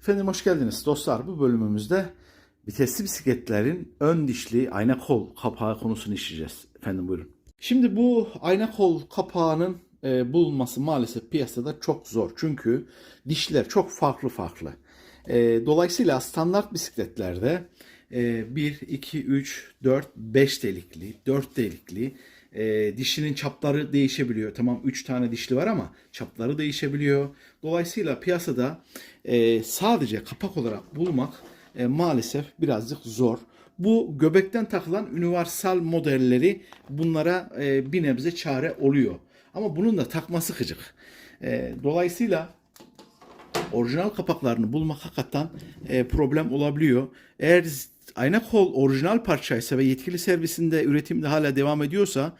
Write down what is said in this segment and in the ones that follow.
Efendim hoş geldiniz dostlar. Bu bölümümüzde vitesli bisikletlerin ön dişli ayna kol kapağı konusunu işleyeceğiz. Efendim buyurun. Şimdi bu ayna kol kapağının e, bulunması maalesef piyasada çok zor. Çünkü dişler çok farklı farklı. E, dolayısıyla standart bisikletlerde e, 1, 2, 3, 4, 5 delikli, 4 delikli e, dişinin çapları değişebiliyor. Tamam 3 tane dişli var ama çapları değişebiliyor. Dolayısıyla piyasada e, sadece kapak olarak bulmak e, maalesef birazcık zor. Bu göbekten takılan universal modelleri bunlara e, bir nebze çare oluyor. Ama bunun da takması gıcık. E, dolayısıyla orijinal kapaklarını bulmak hakikaten e, problem olabiliyor. Eğer ayna kol orijinal parçaysa ve yetkili servisinde üretimde hala devam ediyorsa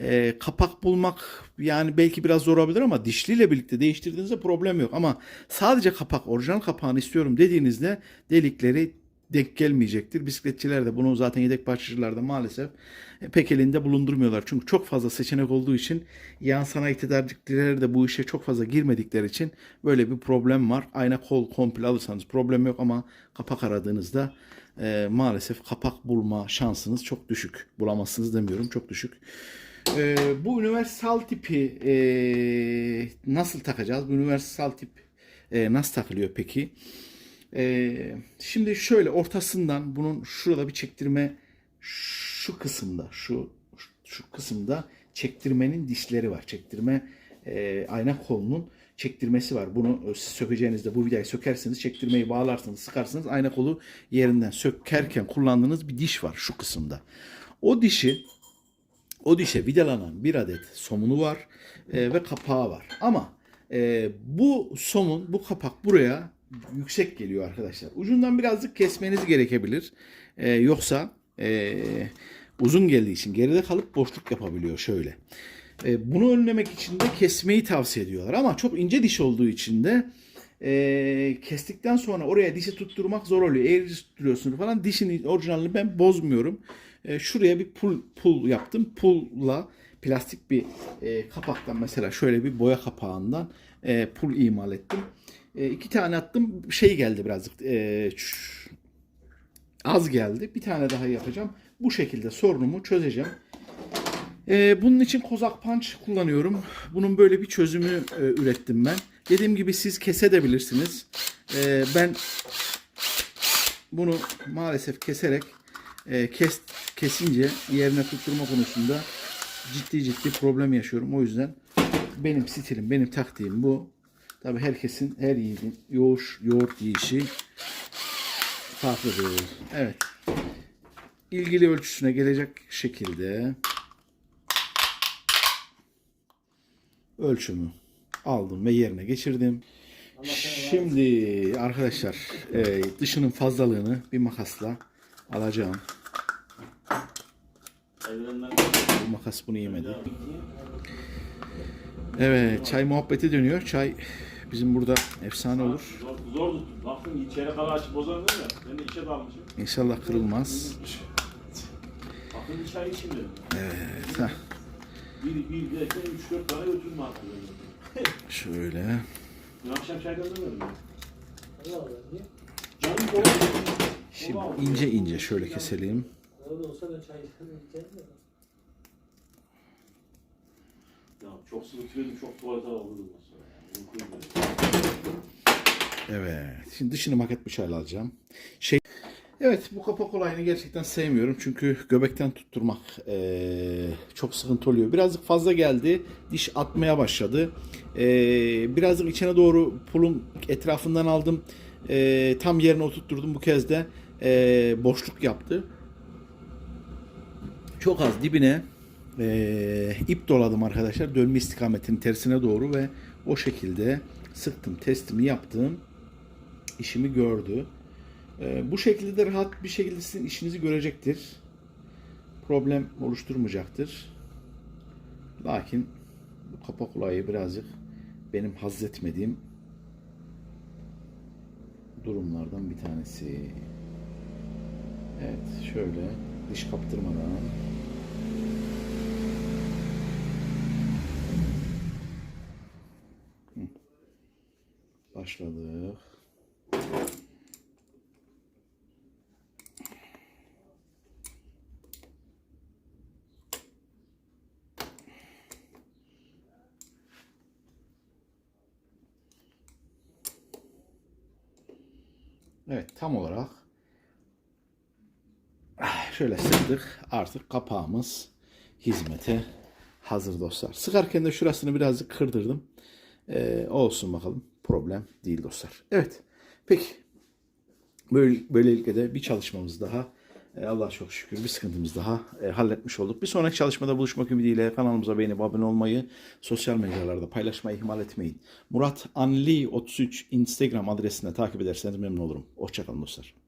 e, kapak bulmak yani belki biraz zor olabilir ama dişliyle birlikte değiştirdiğinizde problem yok. Ama sadece kapak orijinal kapağını istiyorum dediğinizde delikleri denk gelmeyecektir. Bisikletçiler de bunu zaten yedek parçacılarda maalesef e, pek elinde bulundurmuyorlar. Çünkü çok fazla seçenek olduğu için yan sanayi tedarikçileri de bu işe çok fazla girmedikleri için böyle bir problem var. Ayna kol komple alırsanız problem yok ama kapak aradığınızda e, maalesef kapak bulma şansınız çok düşük. Bulamazsınız demiyorum çok düşük. E, bu universal tipi e, nasıl takacağız? Bu universal tip e, nasıl takılıyor peki? Ee, şimdi şöyle ortasından bunun şurada bir çektirme şu kısımda şu şu kısımda çektirmenin dişleri var. Çektirme e, ayna kolunun çektirmesi var. Bunu e, sökeceğinizde bu vidayı sökersiniz, çektirmeyi bağlarsınız, sıkarsınız. Ayna kolu yerinden sökerken kullandığınız bir diş var şu kısımda. O dişi o dişe vidalanan bir adet somunu var e, ve kapağı var. Ama e, bu somun, bu kapak buraya yüksek geliyor arkadaşlar. Ucundan birazcık kesmeniz gerekebilir. E, yoksa e, uzun geldiği için geride kalıp boşluk yapabiliyor şöyle. E, bunu önlemek için de kesmeyi tavsiye ediyorlar. Ama çok ince diş olduğu için de e, kestikten sonra oraya dişi tutturmak zor oluyor. Eğri tutturuyorsunuz falan. Dişin orijinalini ben bozmuyorum. E, şuraya bir pul, pul yaptım. Pulla plastik bir e, kapaktan mesela şöyle bir boya kapağından e, pul imal ettim. E, iki tane attım. Şey geldi birazcık. E, az geldi. Bir tane daha yapacağım. Bu şekilde sorunumu çözeceğim. Ee, bunun için kozak punch kullanıyorum. Bunun böyle bir çözümü e, ürettim ben. Dediğim gibi siz kesebilirsiniz. Ee, ben bunu maalesef keserek e, kes kesince yerine tutturma konusunda ciddi ciddi problem yaşıyorum. O yüzden benim stilim, benim taktiğim bu. Tabii herkesin, her yiğidin yoğuş, yoğurt yiyişi farklıdır. Evet. İlgili ölçüsüne gelecek şekilde ölçümü aldım ve yerine geçirdim. Şimdi arkadaşlar e, dışının fazlalığını bir makasla alacağım. Bu makas bunu yemedi. Evet çay muhabbeti dönüyor. Çay bizim burada efsane olur. Zor, zor tuttum. Baktım içeri kadar açıp bozarım ya. Ben de içe dalmışım. İnşallah kırılmaz. Bakın bir çay içeyim dedim. Evet, heh, Bir, bir derken üç dört tane götürdüm artık. şöyle. Dün akşam çay göndermedim ya. Allah Allah niye? Canım. Şimdi ince ince şöyle keselim. Öyle olsa ben çay içerim de. Ya çok yedim, çok tuvalete aldım Evet. Şimdi dışını maket bıçağıyla alacağım. Şey Evet bu kapak olayını gerçekten sevmiyorum. Çünkü göbekten tutturmak eee, çok sıkıntı oluyor. Birazcık fazla geldi. Diş atmaya başladı. Eee, birazcık içine doğru pulun etrafından aldım. Eee, tam yerine oturtturdum. Bu kez de eee, boşluk yaptı. Çok az dibine eee, ip doladım arkadaşlar. Dönme istikametinin tersine doğru ve o şekilde sıktım. Testimi yaptım. işimi gördü. Ee, bu şekilde de rahat bir şekilde sizin işinizi görecektir. Problem oluşturmayacaktır. Lakin bu kapak olayı birazcık benim haz etmediğim durumlardan bir tanesi. Evet şöyle diş kaptırmadan başladık. Evet tam olarak şöyle sıktık. Artık kapağımız hizmete hazır dostlar. Sıkarken de şurasını birazcık kırdırdım. Ee, olsun bakalım. Problem değil dostlar. Evet. Peki. Böyle, böylelikle de bir çalışmamız daha e, Allah çok şükür bir sıkıntımız daha e, halletmiş olduk. Bir sonraki çalışmada buluşmak ümidiyle kanalımıza beğenip abone olmayı, sosyal mecralarda paylaşmayı ihmal etmeyin. Murat Anli 33 Instagram adresinde takip ederseniz memnun olurum. Hoşçakalın dostlar.